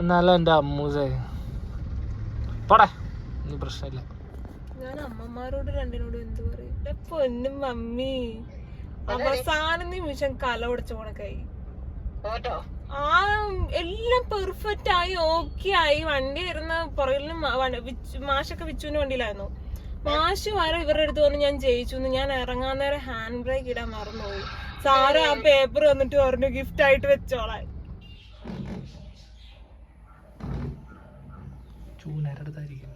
എന്നാലും എന്റെ അമ്മൂസേ. പോടെ ഇനി പ്രശ്നമില്ല. ഞാൻ അമ്മമാരോട് രണ്ടിനോട് എന്ത് പറയും? എന്റെ പൊന്നും മമ്മി. അവസാന നിമിഷം കല ഉടച്ച കണക്കായി ഓട്ടോ ആ എല്ലാം പെർഫെക്റ്റ് ആയി ഓക്കെ ആയി. വണ്ടി വരുന്ന പുറകിലും മാഷൊക്കെ വിച്ചുവിന്റെ വണ്ടിയിലായിരുന്നു. മാഷ് വരെ ഇവരുടെ അടുത്ത് വന്ന് ഞാൻ ജയിച്ചു എന്ന് ഞാൻ ഇറങ്ങാൻ നേരം ഹാൻഡ് ബ്രേക്ക് ഇടാൻ മറന്നുപോയി. സാറ് ആ പേപ്പർ വന്നിട്ട് പറഞ്ഞു ഗിഫ്റ്റ് ആയിട്ട് വെച്ചോളാൻ. ചൂനരടുത്തായിരിക്കും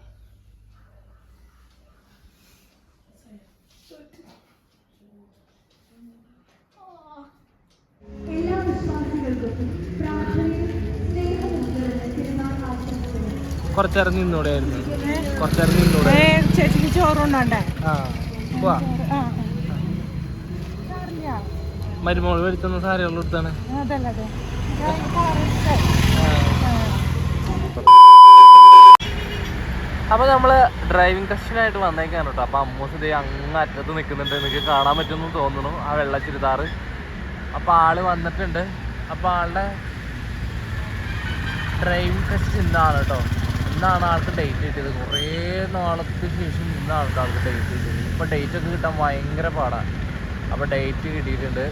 കുറച്ചേരം നിന്നൂടെ ആയിരുന്നു. കുറച്ചേരം നിന്നൂടെ. ചേച്ചിക്ക് ചോറുണ്ടേ ആ പോവാ. മരുമോൾ വരുത്തുന്ന സാരികൾ എടുത്താണ് അതല്ലേ അപ്പൊ നമ്മൾ ഡ്രൈവിംഗ് ടെസ്റ്റിനായിട്ട് വന്നേക്കാണ് കേട്ടോ അപ്പൊ അമ്മൂസ് ഇതേ അങ്ങ് അറ്റത്ത് നിൽക്കുന്നുണ്ട് എനിക്ക് കാണാൻ പറ്റുമെന്ന് തോന്നുന്നു. ആ വെള്ള ചുരിദാറ്. അപ്പൊ ആൾ വന്നിട്ടുണ്ട്. അപ്പൊ ആളുടെ ഡ്രൈവിംഗ് ടെസ്റ്റ് ഇന്നാണ് കേട്ടോ ഇന്നാണ് ആൾക്ക് ഡേറ്റ് കിട്ടിയത്. കുറേ നാളത്തെ ശേഷം ഇന്നാണ് കേട്ടോ ആൾക്ക് ഡേറ്റ് കിട്ടിയത്. ഇപ്പൊ ഡേറ്റ് ഒക്കെ കിട്ടാൻ ഭയങ്കര പാടാണ് അപ്പൊ ഡേറ്റ് കിട്ടിയിട്ടുണ്ട്.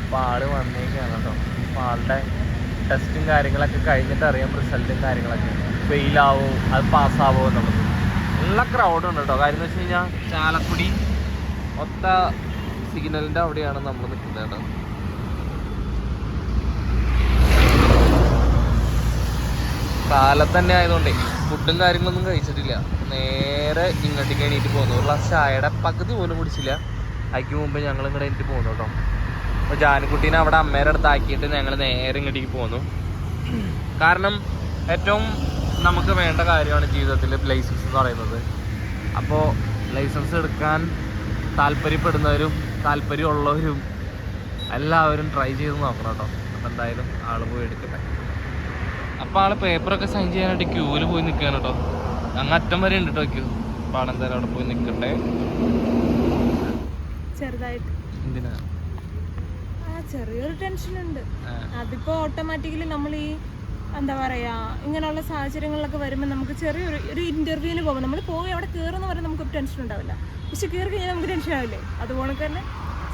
അപ്പൊ ആൾ വന്നേക്കാണ് കേട്ടോ അപ്പൊ ആളുടെ ടെസ്റ്റും കാര്യങ്ങളൊക്കെ കഴിഞ്ഞിട്ട് അറിയാം. റിസൾട്ടും കാര്യങ്ങളൊക്കെ. ഫെയിലാവോ അത് പാസ്സാവോ എന്നുള്ളത്. നല്ല ക്രൗഡ് ഉണ്ട് കേട്ടോ കാര്യം എന്ന് വെച്ച് കഴിഞ്ഞാൽ ചാലക്കുടി. ഒത്ത സിഗ്നലിന്റെ അവിടെയാണ് നമ്മൾ നിൽക്കുന്നത് കേട്ടോ. കാലത്ത് തന്നെ ആയതുകൊണ്ടേ ഫുഡും കാര്യങ്ങളൊന്നും കഴിച്ചിട്ടില്ല. നേരെ ഇങ്ങോട്ടേക്ക് എണീറ്റ് പോകുന്നു ഒരു ഗ്ലാസ് ചായയുടെ പകുതി പോലും കുടിച്ചില്ല. അതിക്ക് മുമ്പ് ഞങ്ങൾ ഇങ്ങോട്ട് എണീറ്റ് പോകുന്നു കേട്ടോ അപ്പോൾ ജാനക്കുട്ടീനെ അവിടെ അമ്മേടെ അടുത്ത് ആക്കിയിട്ട് ഞങ്ങൾ നേരെ ഇങ്ങോട്ടേക്ക് പോകുന്നു കാരണം ഏറ്റവും നമുക്ക് വേണ്ട കാര്യമാണ് ജീവിതത്തിൽ ലൈസൻസ് എന്ന് പറയുന്നത്. അപ്പോൾ ലൈസൻസ് എടുക്കാൻ താല്പര്യപ്പെടുന്നവരും താല്പര്യമുള്ളവരും എല്ലാവരും ട്രൈ ചെയ്ത് നോക്കണം കേട്ടോ. അപ്പം എന്തായാലും ആൾ പോയി എടുക്കട്ടെ. അപ്പോൾ ആൾ പേപ്പറൊക്കെ സൈൻ ചെയ്യാനായിട്ട് ക്യൂവിൽ പോയി നിൽക്കുകയാണ് കേട്ടോ. അങ്ങ് അറ്റം വരെ ഉണ്ട് കേട്ടോ ക്യൂ പാടം ആളെന്തായാലും അവിടെ പോയി നിൽക്കട്ടെ ചെറുതായിട്ട്. എന്തിനാ? ആ ചെറിയൊരു ടെൻഷൻ ഉണ്ട്. അതിപ്പോ ഓട്ടോമാറ്റിക്കലി നമ്മൾ ഈ എന്താ പറയാ ഇങ്ങനെയുള്ള സാഹചര്യങ്ങളിലൊക്കെ വരുമ്പോൾ നമുക്ക് ചെറിയൊരു ഒരു ഇന്റർവ്യൂവിന് പോകുമ്പോൾ നമ്മൾ പോയി അവിടെ കയറുന്ന വരെ നമുക്ക് ടെൻഷൻ ഉണ്ടാവില്ല. പക്ഷെ കയറി കഴിഞ്ഞാൽ നമുക്ക് ടെൻഷൻ ആവില്ലേ? അതുപോലെ തന്നെ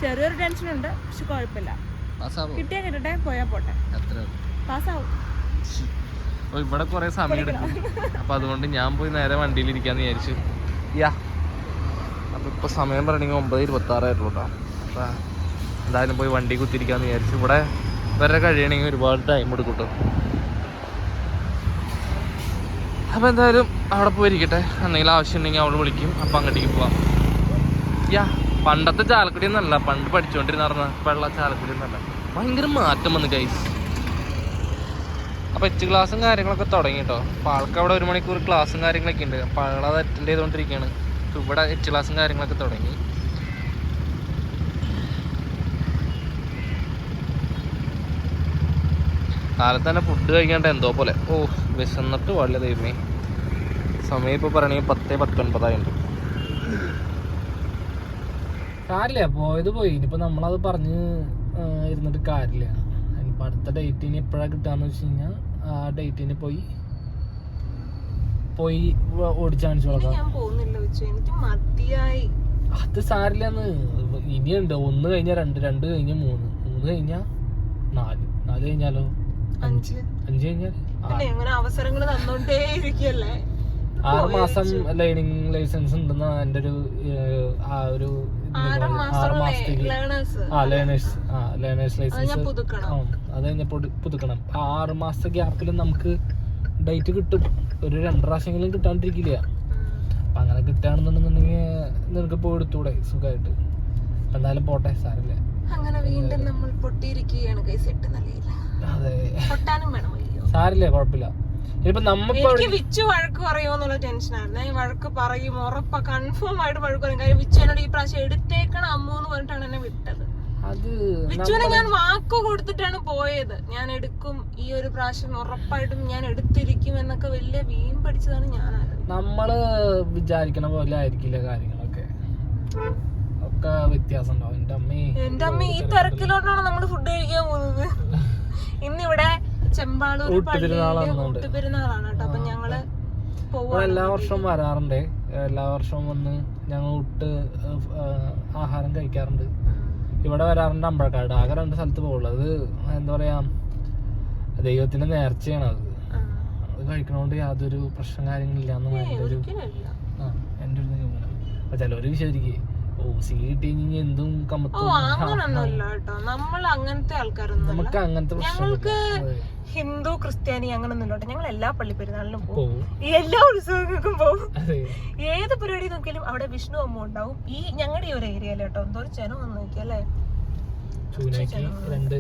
ചെറിയൊരു ടെൻഷൻ ഉണ്ട് പക്ഷെ കുഴപ്പമില്ല. കിട്ടിയാൽ കിട്ടട്ടെ പോയാൽ പോട്ടെ. പാസ്സാവും. ഇവിടെ കുറേ സമയം എടുക്കും. അപ്പോൾ അതുകൊണ്ട് ഞാൻ പോയി നേരെ വണ്ടിയിൽ ഇരിക്കാന്ന് വിചാരിച്ചു. യാ. അപ്പൊ ഇപ്പൊ സമയം പറയണമെങ്കിൽ ഒമ്പത് ഇരുപത്താറായിട്ടുള്ളൂ കേട്ടോ അപ്പോൾ എന്തായാലും പോയി വണ്ടി കുത്തിരിക്കാന്ന് വിചാരിച്ചു. ഇവിടെ വരെ കഴിയണമെങ്കിൽ ഒരുപാട് ടൈം എടുക്കും കേട്ടോ അപ്പോൾ എന്തായാലും അവിടെ പോയിരിക്കട്ടെ. എന്തെങ്കിലും ആവശ്യം ഉണ്ടെങ്കിൽ അവൾ വിളിക്കും. അപ്പം അങ്ങോട്ടേക്ക് പോവാം. യാ പണ്ടത്തെ ചാലക്കുടി എന്നല്ല പണ്ട് പഠിച്ചുകൊണ്ടിരുന്ന വെള്ള ചാലക്കുടി എന്നല്ല ഭയങ്കര മാറ്റം വന്നു ഗൈസ് അപ്പോൾ എച്ച് ക്ലാസ്സും കാര്യങ്ങളൊക്കെ തുടങ്ങി കേട്ടോ അപ്പോൾ ആൾക്ക് അവിടെ ഒരു മണിക്കൂർ ക്ലാസ്സും കാര്യങ്ങളൊക്കെ ഉണ്ട്. അപ്പോൾ ആളത് അറ്റൻഡ് ചെയ്തുകൊണ്ടിരിക്കുകയാണ് ഇവിടെ എച്ച് ക്ലാസ്സും കാര്യങ്ങളൊക്കെ തുടങ്ങി. കാലത്ത് തന്നെ ഫുഡ് കഴിക്കാണ്ട് എന്തോ പോലെ. ഓ വിശന്നിട്ട് വളരെ ദൈവമേ. സമയം ഇപ്പോൾ പറയണെങ്കിൽ പത്ത് പത്തൊൻപതായിട്ടുണ്ട് കാര്യമില്ല പോയത് പോയി. ഇനിയിപ്പോൾ നമ്മളത് പറഞ്ഞ് ഇരുന്നിട്ട് കാര്യമില്ല ഇനിയിപ്പോൾ അടുത്ത ഡേറ്റിന് എപ്പോഴാണ് കിട്ടുകയെന്ന് വെച്ച് കഴിഞ്ഞാൽ ആ ഡേറ്റിന് പോയി പോയി ഓടിച്ച് കാണിച്ചു കൊടുക്കാം അത് സാരില്ലെന്ന്. ഇനിയുണ്ട്. ഒന്ന് കഴിഞ്ഞാൽ രണ്ട് രണ്ട് കഴിഞ്ഞ മൂന്ന്. മൂന്ന് കഴിഞ്ഞാൽ നാല്. നാല് കഴിഞ്ഞാലോ? അഞ്ച്. അഞ്ച്. കഴിഞ്ഞാൽ അവസരങ്ങൾ തന്നോണ്ടേ ഇരിക്കല്ലേ ആറ് മാസം ലേണിംഗ് ലൈസൻസ് ഉണ്ടെന്ന് എന്റെ ഒരു ആ ഒരു ആറ് മാസം മാസത്തേക്ക്. ആ ലേണേഴ്സ് ആ ലേണേഴ്സ് ലൈസൻസ് അത് കഴിഞ്ഞപ്പോൾ പുതുക്കണം. ആ ആറ് മാസത്തെ ഗ്യാപ്പിൽ നമുക്ക് ഡേറ്റ് കിട്ടും. ഒരു രണ്ട് പ്രാവശ്യമെങ്കിലും കിട്ടാണ്ടിരിക്കില്ല. അപ്പൊ അങ്ങനെ കിട്ടുകയാണെന്നുണ്ടെന്നുണ്ടെങ്കിൽ നിനക്ക് പോയി എടുത്തൂടെ സുഖമായിട്ട് എന്തായാലും പോട്ടെ സാരമില്ല. അങ്ങനെ വീണ്ടും നമ്മൾ പൊട്ടിയിരിക്കുകയാണ് കൈസ് എട്ട് നിലയില്ല അതെ. സാരില്ല കുഴപ്പമില്ല. നമ്മ എനിക്ക് വിച്ചു വഴക്ക് പറയുമോ എന്നുള്ള ടെൻഷനായിരുന്നു ഞാൻ വഴക്ക് പറയും ഉറപ്പാ കൺഫേം ആയിട്ട് വഴക്ക് പറയും. കാര്യം വിച്ചു എന്നോട് ഈ പ്രാവശ്യം എടുത്തേക്കണം അമ്മു എന്ന് പറഞ്ഞിട്ടാണ് എന്നെ വിട്ടത്. അത് വിച്ചുവിനെ ഞാൻ വാക്ക് കൊടുത്തിട്ടാണ് പോയത്. ഞാൻ എടുക്കും ഈ ഒരു പ്രാവശ്യം ഉറപ്പായിട്ടും ഞാൻ എടുത്തിരിക്കും എന്നൊക്കെ വലിയ വീം പഠിച്ചതാണ് ഞാൻ. നമ്മൾ വിചാരിക്കണ പോലെ ആയിരിക്കില്ല കാര്യങ്ങളൊക്കെ? ഒക്കെ വ്യത്യാസം ഉണ്ടാവും അമ്മേ എന്റെ അമ്മ ഈ തിരക്കിലോട്ടാണ് നമ്മൾ ഫുഡ് കഴിക്കാൻ പോകുന്നത്. ഇന്നിവിടെ ചെമ്പാളൂർ ഊട്ടുപെരുന്നാളാണ് പള്ളിയിൽ ഉണ്ട്. ഊട്ടുപെരുന്നാളാണ് കേട്ടോ. അപ്പൊ ഞങ്ങൾ എല്ലാ വർഷവും വരാറുണ്ട്. എല്ലാ വർഷവും വന്ന് ഞങ്ങൾ ഊട്ട് ആഹാരം കഴിക്കാറുണ്ട്. ഇവിടെ വരാറുണ്ട് അമ്പഴക്കാട് ആകെ രണ്ട് സ്ഥലത്ത് പോകുള്ളൂ അത് എന്താ പറയാ ദൈവത്തിന്റെ നേർച്ചയാണ് അത്. അത് കഴിക്കണോണ്ട് യാതൊരു പ്രശ്നം കാര്യങ്ങളില്ല എന്ന് എന്റെ എന്റെ ഒരു എന്റെ ഒരു നിഗമനം. അപ്പൊ ചിലവര് വിശ്വസിക്കേ ഓ സി കിട്ടി കഴിഞ്ഞാൽ എന്തും നമ്മൾ അങ്ങനത്തെ ആൾക്കാരൊന്നും നമുക്ക് അങ്ങനത്തെ പ്രശ്നമില്ല ഹിന്ദു ക്രിസ്ത്യാനി അങ്ങനെ ഒന്നും കേട്ടോ. ഞങ്ങൾ എല്ലാ പള്ളി പെരുന്നാളിലും പോകും. ഈ എല്ലാ ഉത്സവങ്ങൾക്കും പോകും. ഏത് പരിപാടി നോക്കിയാലും അവിടെ വിഷ്ണു അമ്മ ഉണ്ടാവും. ഈ ഞങ്ങളുടെ ഈ ഒരു ഏരിയയിൽ കേട്ടോ. എന്തോ ഒരു ചെനം വന്ന് നോക്കിയല്ലേ രണ്ട്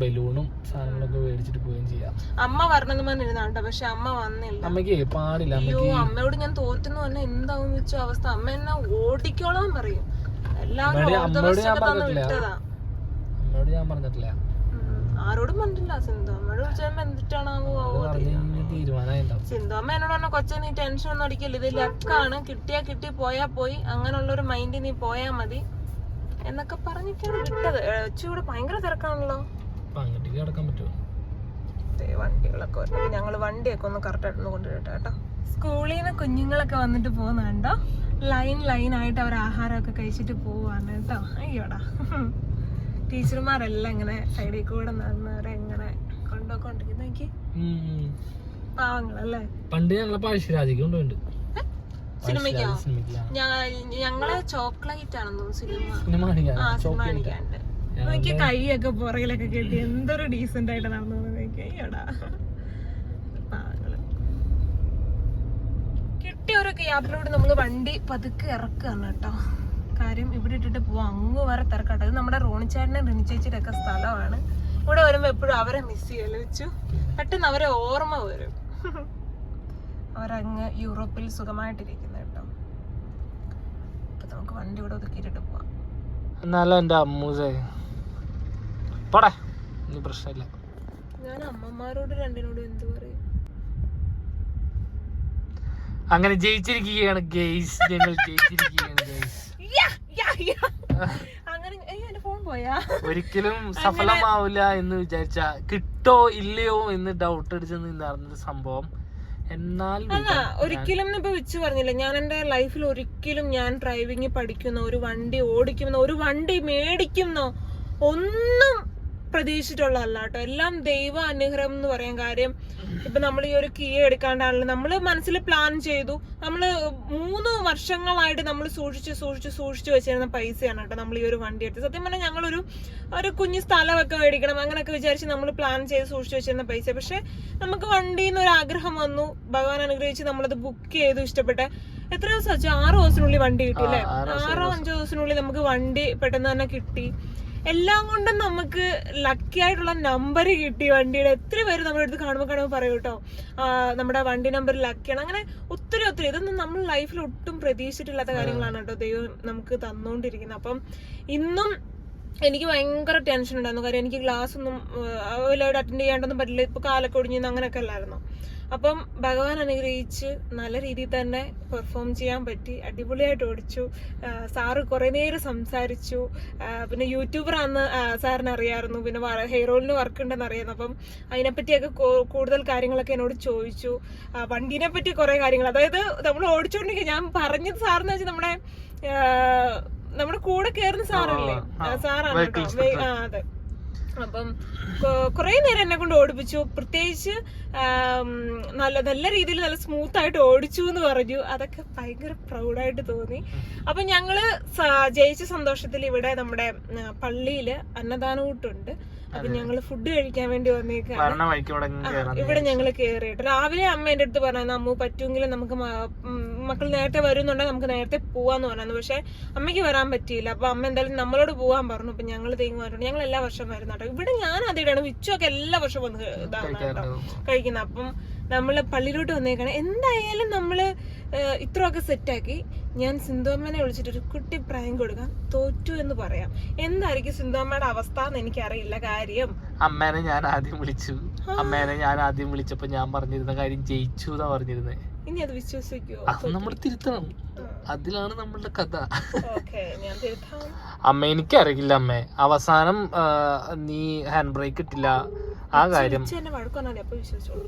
ബലൂണും സാധനങ്ങളൊക്കെ മേടിച്ചിട്ട് പോവുകയും ചെയ്യാം. അമ്മ വരണമെന്ന് പറഞ്ഞിരുന്നാട്ടോ പക്ഷെ അമ്മ വന്നില്ല. അമ്മയ്ക്ക് പാടില്ല. അയ്യോ അമ്മയോട് ഞാൻ തോറ്റെന്ന് പറഞ്ഞാൽ എന്താവും വെച്ച അവസ്ഥ? അമ്മ എന്നെ ഓടിക്കോളാൻ പറയും. എല്ലാവരും അമ്മയോട് ഞാൻ പറഞ്ഞിട്ടില്ല. പറഞ്ഞിട്ടില്ല. ആരോടും പറഞ്ഞില്ല സിന്ധു അമ്മയോട് വിളിച്ചപ്പോ എന്തിട്ടാണാവോ അത് പറഞ്ഞു കഴിഞ്ഞാൽ തീരുമാനമായിട്ടുണ്ടാവും സിന്ധു അമ്മ എന്നോട് പറഞ്ഞ കൊച്ചെ നീ ടെൻഷൻ ഒന്നും അടിക്കില്ല. ഇത് ലക്കാണ്. കിട്ടിയാ കിട്ടി പോയാ പോയി. അങ്ങനെയുള്ള ഒരു മൈൻഡ് നീ പോയാ മതി എന്നൊക്കെ പറഞ്ഞിട്ടാണ് വിട്ടത്. ചൂടെ ഭയങ്കര തിരക്കാണല്ലോ. വണ്ടികളൊക്കെ ഞങ്ങൾ വണ്ടിയൊക്കെ ഒന്ന് കറക്റ്റായിട്ട് ഒന്ന് കൊണ്ടുവരട്ടെ കേട്ടോ. സ്കൂളിൽ നിന്ന് കുഞ്ഞുങ്ങളൊക്കെ വന്നിട്ട് പോകുന്നുണ്ടോ? ലൈൻ ലൈൻ ആയിട്ട് അവർ ആഹാരമൊക്കെ കഴിച്ചിട്ട് പോവാണ് കേട്ടോ. അയ്യോടാ. ടീച്ചർമാരെല്ലാം ഇങ്ങനെ സൈഡിൽ കൂടെ നടന്നവരെ ഇങ്ങനെ കൊണ്ടുപോയിക്കൊണ്ടിരിക്കുന്ന. എനിക്ക്. പാവങ്ങളല്ലേ? പണ്ട് ഞങ്ങളെ പഴശ്ശിരാജയ്ക്ക് കൊണ്ടുപോയിട്ടുണ്ട്. സിനിമയ്ക്കോ? ഞങ്ങൾ ചോക്ലേറ്റ് ആണെന്ന് തോന്നുന്നു സിനിമ. കാണിക്കാണ്ട്. എനിക്ക് കൈയൊക്കെ പുറകിലൊക്കെ കെട്ടി എന്തൊരു ഡീസെന്റ് ആയിട്ട് നടന്നു എനിക്ക് അയ്യോടാ. പാവങ്ങൾ. കിട്ടിയ ഒരു ഗ്യാപ്പിലൂടെ വണ്ടി പതുക്കെ ഇറക്കുകയാണ് കേട്ടോ. കാര്യം ഇവിടെ ഇട്ടിട്ട് പോവാം. അങ്ങ് വരെ തിരക്കട്ടെ. ഇത് നമ്മുടെ റോണിച്ചാടിനെ റിനിച്ചേച്ചിയുടെ ഒക്കെ സ്ഥലമാണ്. ഇവിടെ വരുമ്പോൾ എപ്പോഴും അവരെ മിസ് ചെയ്യൽ. വെച്ചു. പെട്ടെന്ന് അവരെ ഓർമ്മ വരും. അവരങ്ങ് യൂറോപ്പിൽ സുഖമായിട്ടിരിക്കുന്നു കേട്ടോ. അപ്പൊ നമുക്ക് വണ്ടി ഇവിടെ ഒതുക്കിയിട്ട് പോവാം. എന്നാലും എന്റെ അമ്മൂസേ. പോടെ. ഇനി പ്രശ്നമില്ല. ഞാൻ അമ്മമാരോട് രണ്ടിനോടും എന്ത് പറയും? അങ്ങനെ ജയിച്ചിരിക്കുകയാണ് ഗെയ്സ്. ഞങ്ങൾ ജയിച്ചിരിക്കുകയാണ്. അങ്ങനെ എന്റെ ഫോൺ പോയാ? ഒരിക്കലും സഫലമാവില്ല എന്ന് വിചാരിച്ച കിട്ടോ ഇല്ലയോ എന്ന് ഡൗട്ട് അടിച്ച് നിന്നായിരുന്നൊരു സംഭവം. എന്നാൽ ഒരിക്കലും ഇപ്പൊ വെച്ച് പറഞ്ഞില്ല. ഞാൻ എന്റെ ലൈഫിൽ ഒരിക്കലും ഞാൻ ഡ്രൈവിംഗ് പഠിക്കുന്നോ ഒരു വണ്ടി ഓടിക്കുന്നോ ഒരു വണ്ടി മേടിക്കുന്നോ ഒന്നും പ്രതീക്ഷിച്ചിട്ടുള്ളതല്ല കേട്ടോ എല്ലാം ദൈവ അനുഗ്രഹം എന്ന് പറയാൻ കാര്യം. ഇപ്പൊ നമ്മൾ ഈ ഒരു കീ എടുക്കാണ്ടാണല്ലോ. നമ്മൾ മനസ്സിൽ പ്ലാൻ ചെയ്തു. നമ്മൾ മൂന്ന് വർഷങ്ങളായിട്ട് നമ്മൾ സൂക്ഷിച്ച് സൂക്ഷിച്ച് സൂക്ഷിച്ച് വെച്ചിരുന്ന പൈസയാണ് കേട്ടോ നമ്മൾ ഈ ഒരു വണ്ടി എടുത്തത്. സത്യം പറഞ്ഞാൽ ഞങ്ങളൊരു ഒരു കുഞ്ഞു സ്ഥലമൊക്കെ മേടിക്കണം അങ്ങനെയൊക്കെ വിചാരിച്ച് നമ്മൾ പ്ലാൻ ചെയ്ത് സൂക്ഷിച്ച് വെച്ചിരുന്ന പൈസ. പക്ഷെ നമുക്ക് വണ്ടിയിൽ നിന്ന് ഒരു ആഗ്രഹം വന്നു. ഭഗവാൻ അനുഗ്രഹിച്ച് നമ്മളത് ബുക്ക് ചെയ്തു ഇഷ്ടപ്പെട്ട. എത്ര ദിവസം ആറ് ദിവസത്തിനുള്ളിൽ വണ്ടി കിട്ടി അല്ലേ? ആറോ അഞ്ചോ ദിവസത്തിനുള്ളിൽ നമുക്ക് വണ്ടി പെട്ടെന്ന് തന്നെ കിട്ടി. എല്ലാം കൊണ്ടും നമുക്ക് ലക്കി ആയിട്ടുള്ള നമ്പർ കിട്ടി വണ്ടിയുടെ. എത്ര പേര് നമ്മുടെ അടുത്ത് കാണുമ്പോൾ കാണുമ്പോൾ പറയും കേട്ടോ. നമ്മുടെ വണ്ടി നമ്പർ ലക്കിയാണ് അങ്ങനെ ഒത്തിരി ഒത്തിരി. ഇതൊന്നും നമ്മൾ ലൈഫിൽ ഒട്ടും പ്രതീക്ഷിച്ചിട്ടില്ലാത്ത കാര്യങ്ങളാണ് കേട്ടോ ദൈവം നമുക്ക് തന്നുകൊണ്ടിരിക്കുന്നത് അപ്പം ഇന്നും എനിക്ക് ഭയങ്കര ടെൻഷൻ ഉണ്ടായിരുന്നു. കാര്യം എനിക്ക് ക്ലാസ് ഒന്നും അവലോട് അറ്റൻഡ് ചെയ്യാണ്ടൊന്നും പറ്റില്ല. ഇപ്പൊ കാലൊക്കെ ഒടിഞ്ഞു അങ്ങനെയൊക്കെ അല്ലായിരുന്നു? അപ്പം ഭഗവാൻ അനുഗ്രഹിച്ച് നല്ല രീതിയിൽ തന്നെ പെർഫോം ചെയ്യാൻ പറ്റി. അടിപൊളിയായിട്ട് ഓടിച്ചു. സാറ് കുറേ നേരം സംസാരിച്ചു. പിന്നെ യൂട്യൂബറാന്ന് സാറിന് അറിയാമായിരുന്നു പിന്നെ ഹെയർ ഓയിലിന് വർക്ക് ഉണ്ടെന്ന് അറിയുന്നു അപ്പം അതിനെപ്പറ്റിയൊക്കെ കൂടുതൽ കാര്യങ്ങളൊക്കെ എന്നോട് ചോദിച്ചു. വണ്ടിനെ പറ്റി കുറേ കാര്യങ്ങൾ. അതായത് നമ്മൾ ഓടിച്ചുകൊണ്ടിരിക്കുക ഞാൻ പറഞ്ഞത് സാറെന്ന് വെച്ചാൽ നമ്മുടെ നമ്മുടെ കൂടെ കയറുന്ന സാറല്ലേ? സാറാണ് കേട്ടോ. ആ അതെ. അപ്പം കുറെ നേരം എന്നെ കൊണ്ട് ഓടിപ്പിച്ചു. പ്രത്യേകിച്ച് നല്ല നല്ല രീതിയിൽ നല്ല സ്മൂത്ത് ആയിട്ട് ഓടിച്ചു എന്ന് പറഞ്ഞു. അതൊക്കെ ഭയങ്കര പ്രൗഡായിട്ട് തോന്നി. അപ്പൊ ഞങ്ങൾ ജയിച്ച സന്തോഷത്തിൽ ഇവിടെ നമ്മുടെ പള്ളിയിൽ അന്നദാനകൂട്ടുണ്ട്. അപ്പൊ ഞങ്ങൾ ഫുഡ് കഴിക്കാൻ വേണ്ടി വന്നേക്കാണ്. ഇവിടെ ഞങ്ങൾ കേറിയിട്ട്. രാവിലെ അമ്മ എന്റെ അടുത്ത് പറഞ്ഞു അമ്മു പറ്റുമെങ്കിൽ നമുക്ക് മക്കൾ നേരത്തെ വരുന്നുണ്ടെങ്കിൽ നമുക്ക് നേരത്തെ പോവാന്ന് പറഞ്ഞു പക്ഷെ അമ്മയ്ക്ക് വരാൻ പറ്റിയില്ല. അപ്പൊ അമ്മ എന്തായാലും നമ്മളോട് പോവാൻ പറഞ്ഞു. അപ്പൊ ഞങ്ങൾ തീരുമാനിച്ചു ഞങ്ങൾ എല്ലാ വർഷവും വരുന്ന കേട്ടോ. ഇവിടെ ഞാൻ അതിടാണ് വിച്ചൊക്കെ എല്ലാ വർഷവും വന്ന് ഇതാണ് കേട്ടോ. കഴിക്കുന്നത് അപ്പം നമ്മൾ പള്ളിയിലോട്ട് വന്നേക്കാണ്. എന്തായാലും നമ്മൾ ഏഹ്, ഇത്രയൊക്കെ സെറ്റാക്കി ഞാൻ സിന്ധുവമ്മനെ വിളിച്ചിട്ട് ഒരു കുട്ടി പ്രായം കൊടുക്കാം. തോറ്റു എന്ന് പറയാം. എന്തായിരിക്കും സിന്ധുവമ്മയുടെ അവസ്ഥ എന്ന് എനിക്കറിയില്ല. കാര്യം? അമ്മേനെ ഞാൻ ആദ്യം വിളിച്ചു. അമ്മേനെ ഞാൻ ആദ്യം വിളിച്ചപ്പോ ഞാൻ പറഞ്ഞിരുന്ന കാര്യം ജയിച്ചു എന്നാ പറഞ്ഞിരുന്നേ. ഇനി അത് വിശ്വസിക്കുമോ അത് നമ്മൾ തിരുത്തണം. അതിലാണ് നമ്മളുടെ കഥ. ഞാൻ തിരുത്താം. അമ്മ എനിക്കറിയില്ല അമ്മേ. അവസാനം നീ ഹാൻഡ് ബ്രേക്ക് ഇട്ടില്ല. ആ കാര്യം ചേച്ചി എന്നെ വഴക്കൊന്നാലേ അപ്പൊ വിശ്വസിച്ചോളൂ.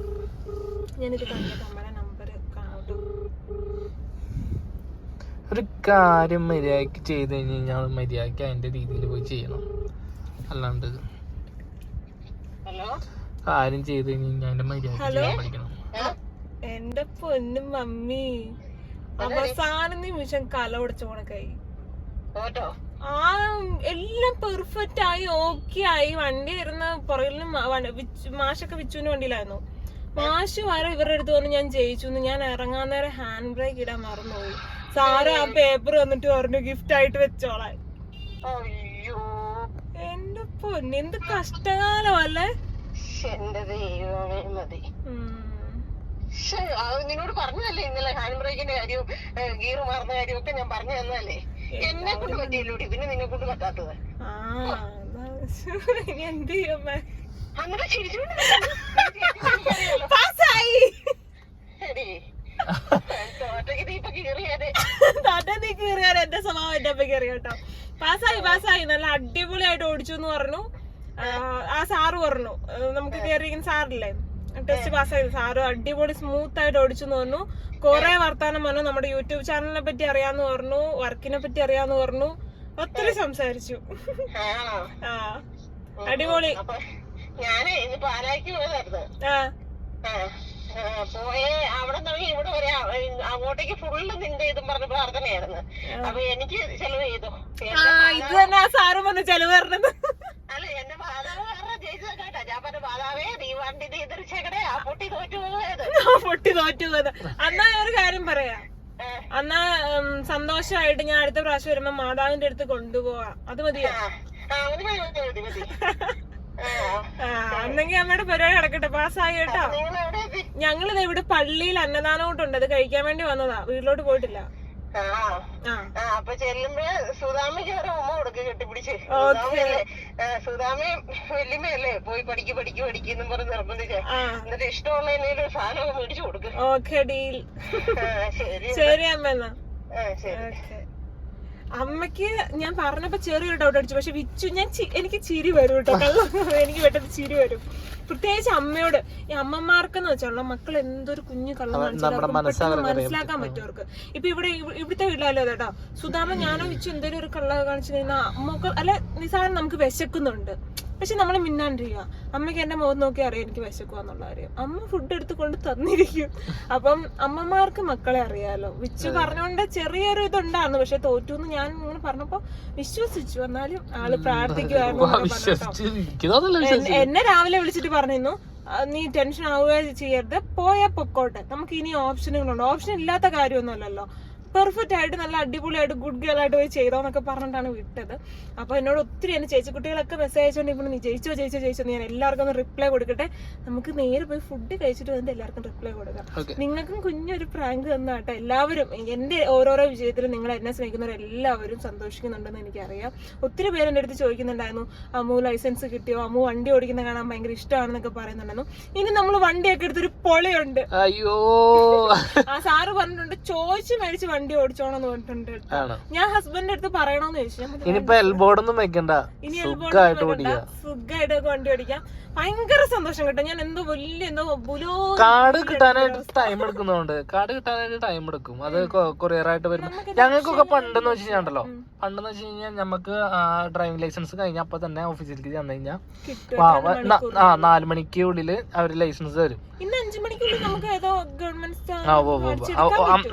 ഞാനിത് കണ്ടിട്ട് അമ്മയുടെ നമ്പർ കാണോട്ടു ഒരു കാര്യം മര്യാദയ്ക്ക് ചെയ്ത് കഴിഞ്ഞ് കഴിഞ്ഞാൽ അത് മര്യാദയ്ക്ക് അതിന്റെ രീതിയിൽ പോയി ചെയ്യണം. അല്ലാണ്ട് കാര്യം ചെയ്ത് കഴിഞ്ഞ് കഴിഞ്ഞാൽ മര്യാദ മര്യാദയ്ക്ക്? ചെയ്യാൻ പഠിക്കണം. എന്റെ പൊന്നും മമ്മി. അവസാന നിമിഷം കല ഉടച്ചു ഓട്ടോ. ആ എല്ലാം പെർഫെക്റ്റ് ആയി ഓക്കെ ആയി. വണ്ടി ഇരുന്ന് പുറകിലും മാഷൊക്കെ വിച്ചുവിന്റെ വണ്ടിയിലായിരുന്നു. മാഷ് വരെ ഇവരുടെ അടുത്ത് വന്ന് ഞാൻ ജയിച്ചു. ഞാൻ ഇറങ്ങാൻ നേരം ഹാൻഡ് ബ്രേക്ക് ഇടാൻ മറന്നുപോയി. സാറ് ആ പേപ്പർ വന്നിട്ട് പറഞ്ഞു ഗിഫ്റ്റ് ആയിട്ട് വെച്ചോളാൻ. എന്റെ പൊന്ന് എന്ത് കഷ്ടകാലമല്ലേ എന്റെ ദൈവമേ മതി. നിന്നോട് പറഞ്ഞതല്ലേ ഇന്നലെ ഹാൻഡ് ബ്രേക്കിന്റെ കാര്യവും ഗിയർ മാറുന്ന കാര്യവും ഒക്കെ ഞാൻ പറഞ്ഞു തന്നല്ലേ എന്നെ കൊണ്ട് പറ്റിയല്ലൂടി? പിന്നെ നിന്നെ കൊണ്ട് പറ്റാത്തത്. എന്ത് ചെയ്യമ്മേ അങ്ങനെ ചിരിച്ചോണ്ട് എന്റെ സ്വഭാവം എന്റെ അപ്പ കയറി കേട്ടോ. പാസ്സായി പാസ്സായി. നല്ല അടിപൊളിയായിട്ട് ഓടിച്ചു എന്ന് പറഞ്ഞു. ആ, സാറ് പറഞ്ഞു. നമുക്ക് കയറിയിരിക്കുന്ന സാറില്ലേ? ടെസ്റ്റ് പാസ്സായത് സാറ് അടിപൊളി സ്മൂത്ത് ആയിട്ട് ഓടിച്ചു എന്ന് പറഞ്ഞു. കുറെ വർത്താനം പറഞ്ഞു. നമ്മുടെ യൂട്യൂബ് ചാനലിനെ പറ്റി അറിയാന്ന് പറഞ്ഞു. വർക്കിനെ പറ്റി അറിയാന്ന് പറഞ്ഞു. ഒത്തിരി സംസാരിച്ചു. ആ. അടിപൊളി. ഞാനേ ഇന്ന് പാലായ്ക്ക് പോയതായിരുന്നു ആ, പോയേ അവിടെ തുടങ്ങി ഇവിടെ വരെ. അങ്ങോട്ടേക്ക് ഫുള്ള് നിന്റെ ഇതും പറഞ്ഞ പ്രാർത്ഥനയായിരുന്നു. അപ്പൊ എനിക്ക് ചെലവ് ചെയ്തു. ഇത് തന്നെ സാറ് പറഞ്ഞു ചെലവ് തരണത്. അല്ല എന്റെ മാതാവ് കാരണം ജയിച്ചത് കേട്ടാ. ഞാൻ പറഞ്ഞ മാതാവേ നീ വണ്ടിന്റെ എതിർച്ചേക്കടെ ആ പൊട്ടി തോറ്റു പോയത് പൊട്ടി തോറ്റു പോയത് അന്നാ ഒരു കാര്യം പറയാ. അന്നാ സന്തോഷമായിട്ട് ഞാൻ അടുത്ത പ്രാവശ്യം വരുമ്പോ മാതാവിന്റെ അടുത്ത് കൊണ്ടുപോവാ. അത് മതിയോ? അന്നെങ്കിൽ അമ്മയുടെ പരിപാടി നടക്കട്ടെ. പാസ്സായി കേട്ടോ. ഞങ്ങളിത് ഇവിടെ പള്ളിയിൽ അന്നദാനം കൊണ്ടുണ്ട്. അത് കഴിക്കാൻ വേണ്ടി വന്നതാ. വീട്ടിലോട്ട് പോയിട്ടില്ല. അപ്പൊ ചെല്ലുമ്പോ സുധാമയ്ക്ക് ഒരു ഉമ്മ കൊടുക്ക് കെട്ടിപ്പിടിച്ച്. വല്യമ്മയല്ലേ? പോയി പഠിക്ക് പഠിക്ക് പഠിക്കുന്നു പറഞ്ഞ് നിർബന്ധിച്ചേ. ആ. എന്നിട്ട് ഇഷ്ടമുള്ള എന്തെങ്കിലും ഒരു മേടിച്ചു കൊടുക്ക്. Okay deal. ആ, ശരി ശരി അമ്മ എന്നാ. ശരി. അമ്മയ്ക്ക് ഞാൻ പറഞ്ഞപ്പോ ചെറിയൊരു ഡൗട്ട് അടിച്ചു. പക്ഷെ വിച്ചു ഞാൻ എനിക്ക് ചിരി വരും കേട്ടോ. കള്ളം എനിക്ക് പെട്ടെന്ന് ചിരി വരും. പ്രത്യേകിച്ച് അമ്മയോട് ഈ അമ്മമാർക്കെന്ന് വെച്ചാൽ മക്കൾ എന്തൊരു കുഞ്ഞു കള്ളം മനസ്സിലാക്കാൻ പറ്റും അവർക്ക്. ഇപ്പൊ ഇവിടെ ഇവ- ഇവിടുത്തെ വീട്ടിലല്ലോ കേട്ടോ. സുധാമ ഞാനോ വിച്ചു എന്തെങ്കിലും ഒരു കള്ള കാണിച്ചു കഴിഞ്ഞാൽ അമ്മയ്ക്ക് അല്ല നിസാരം നമുക്ക് വിശക്കുന്നുണ്ട്. പക്ഷെ നമ്മൾ മിന്നാണ്ടിരിക്കുക അമ്മയ്ക്ക് എന്റെ മുഖം നോക്കി അറിയാം എനിക്ക് വിശക്കുവാന്നുള്ള കാര്യം. അമ്മ ഫുഡ് എടുത്ത് കൊണ്ട് തന്നിരിക്കും. അപ്പം അമ്മമാർക്ക് മക്കളെ അറിയാലോ. വിച്ചു പറഞ്ഞുകൊണ്ട് ചെറിയൊരു ഇതുണ്ടായിരുന്നു. പക്ഷെ തോറ്റു എന്ന് ഞാൻ ഇങ്ങനെ പറഞ്ഞപ്പോ വിശ്വസിച്ചു. എന്നാലും ആൾ പ്രാർത്ഥിക്കുവായിരുന്നു എന്നെ രാവിലെ വിളിച്ചിട്ട് പറഞ്ഞിരുന്നു നീ ടെൻഷൻ ആവുക ചെയ്യരുത്. പോയാ പൊക്കോട്ടെ നമുക്ക് ഇനി ഓപ്ഷനുകളുണ്ട് ഓപ്ഷൻ ഇല്ലാത്ത കാര്യമൊന്നുമല്ലല്ലോ. പെർഫെക്റ്റ് ആയിട്ട് നല്ല അടിപൊളിയായിട്ട് ഗുഡ് ഗേൾ ആയിട്ട് പോയി ചെയ്തോന്നൊക്കെ പറഞ്ഞിട്ടാണ് വിട്ടത്. അപ്പോൾ എന്നോട് ഒത്തിരി എന്നെ ചേച്ചി കുട്ടികളൊക്കെ മെസ്സേജ് അയച്ചുകൊണ്ട് ഇപ്പോൾ നീ ജയിച്ചോ ജയിച്ചോ ജയിച്ചോ ഞാൻ എല്ലാവർക്കും ഒന്ന് റിപ്ലൈ കൊടുക്കട്ടെ. നമുക്ക് നേരെ പോയി ഫുഡ് കഴിച്ചിട്ട് വന്നിട്ട് എല്ലാവർക്കും റിപ്ലൈ കൊടുക്കാം. നിങ്ങൾക്കും കുഞ്ഞൊരു പ്രാങ്ക് തന്നാട്ടെ. എല്ലാവരും എന്റെ ഓരോരോ വിജയത്തിലും നിങ്ങൾ എന്നെ സ്നേഹിക്കുന്നവർ എല്ലാവരും സന്തോഷിക്കുന്നുണ്ടെന്ന് എനിക്കറിയാം. ഒത്തിരി പേര് എന്റെ അടുത്ത് ചോദിക്കുന്നുണ്ടായിരുന്നു അമ്മു ലൈസൻസ് കിട്ടിയോ? അമ്മു വണ്ടി ഓടിക്കുന്ന കാണാൻ ഭയങ്കര ഇഷ്ടമാണെന്നൊക്കെ പറയുന്നുണ്ടായിരുന്നു. ഇനി നമ്മൾ വണ്ടിയൊക്കെ എടുത്തൊരു പൊളയുണ്ട്. അയ്യോ. ആ സാറ് പറഞ്ഞിട്ടുണ്ട് ചോദിച്ചു മേടിച്ച് വണ്ടി ഓടിച്ചോണെന്ന് പറഞ്ഞിട്ടുണ്ട് ഞാൻ ഹസ്ബൻഡിന്റെ അടുത്ത് പറയണോന്ന് ചോദിച്ചു. ഇനിയിപ്പോ എൽബോർഡൊന്നും വെക്കണ്ട. ഇനി സുഖമായിട്ട് ഓടിക്കുക സുഖമായിട്ടൊക്കെ വണ്ടി ഓടിക്കാം. ഭയങ്കര സന്തോഷം കിട്ടും. ഞാൻ എന്തോ വലിയ എന്തോ ബുലോ കാർഡ് കിട്ടാനായിട്ട് ടൈം എടുക്കുന്നതുകൊണ്ട്. കാർഡ് കിട്ടാനായിട്ട് ടൈം എടുക്കും. അത് കൊറിയർ ആയിട്ട് വരും ഞങ്ങൾക്കൊക്കെ പണ്ടെന്ന് വെച്ച് കഴിഞ്ഞാണ്ടല്ലോ പണ്ടെന്ന് വെച്ച് കഴിഞ്ഞാൽ നമുക്ക് ഡ്രൈവിംഗ് ലൈസൻസ് കഴിഞ്ഞ അപ്പൊ തന്നെ ഓഫീസിലേക്ക് ചെന്ന് കഴിഞ്ഞാൽ ആ നാല് മണിക്ക് ഉള്ളിൽ അവർ ലൈസൻസ് തരും.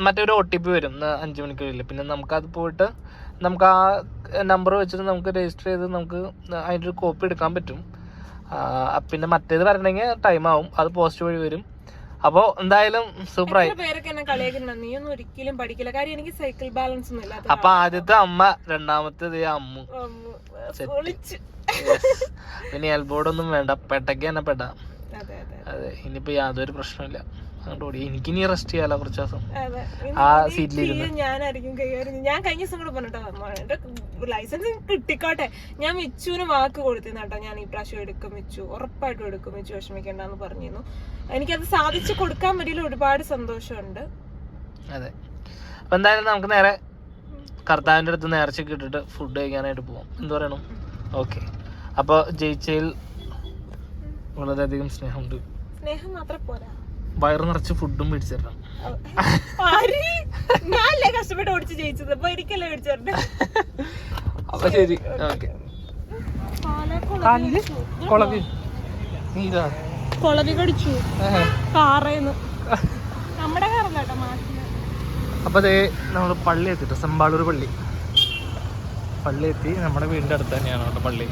മറ്റൊരു ഒ ടി പി വരും. അഞ്ച് കഴിയില്ല പിന്നെ നമുക്ക് അത് പോയിട്ട് നമുക്ക് ആ നമ്പർ വെച്ചിട്ട് നമുക്ക് രജിസ്റ്റർ ചെയ്ത് നമുക്ക് അതിന്റെ ഒരു കോപ്പി എടുക്കാൻ പറ്റും. പിന്നെ മറ്റേത് വരണമെങ്കിൽ ടൈം ആവും. അത് പോസ്റ്റ് വഴി വരും. അപ്പോ എന്തായാലും സൂപ്പറായി ഒരിക്കലും പഠിക്കില്ല. കാര്യം എനിക്ക് സൈക്കിൾ ബാലൻസ് ഒന്നും അപ്പൊ ആദ്യത്തെ അമ്മ രണ്ടാമത്തേത് അമ്മു. പിന്നെ എൽബോർഡ് ഒന്നും വേണ്ട. പെട്ടക്ക് തന്നെ പെടാം. അതെ ഇനിയിപ്പോ യാതൊരു പ്രശ്നമില്ല അങ്ങോട്ട് എനിക്കിനി റെസ്റ്റ് ചെയ്യാലോ കുറച്ച് ദിവസം ആ സീറ്റിലിരുന്ന്. ഞാനായിരിക്കും കൈകാര്യം ഞാൻ കഴിഞ്ഞ ദിവസം കൂടെ പറഞ്ഞിട്ടോ എന്റെ ലൈസൻസ് കിട്ടിക്കോട്ടെ. ഞാൻ മിച്ചുവിന് വാക്ക് കൊടുത്തിരുന്നു കേട്ടോ. ഞാൻ ഈ പ്രാവശ്യം എടുക്കും മിച്ചു. ഉറപ്പായിട്ടും എടുക്കും മിച്ചു വിഷമിക്കണ്ടെന്ന് പറഞ്ഞിരുന്നു. എനിക്കത് സാധിച്ചു കൊടുക്കാൻ പറ്റിയില്ല ഒരുപാട് സന്തോഷമുണ്ട്. അതെ. അപ്പൊ എന്തായാലും നമുക്ക് നേരെ കർത്താവിന്റെ അടുത്ത് നേർച്ചയ്ക്ക് ഇട്ടിട്ട് ഫുഡ് കഴിക്കാനായിട്ട് പോവാം. എന്ത് പറയണു? ഓക്കെ അപ്പൊ ജയിച്ചതിൽ വളരെയധികം സ്നേഹമുണ്ട്. സ്നേഹം മാത്രം പോരാ. വയറ് നിറച്ച് ഫുഡും മേടിച്ചു തരണം. ആര്? ഞാനല്ലേ കഷ്ടപ്പെട്ട് ഓടിച്ച് ജയിച്ചത്. അപ്പൊ എനിക്കല്ലേ മേടിച്ചോട്ടെ അപ്പൊ ശരി. ഓക്കെ. കാലിൽ കൊളവി നീ ഇതാ കൊളവി കടിച്ചു. കാറേന്ന്. നമ്മുടെ അപ്പൊ അതേ നമ്മൾ പള്ളി എത്തിട്ടോ. സെമ്പാളൂർ പള്ളി. പള്ളി എത്തി. നമ്മുടെ വീടിന്റെ അടുത്ത് തന്നെയാണ് കേട്ടോ പള്ളി.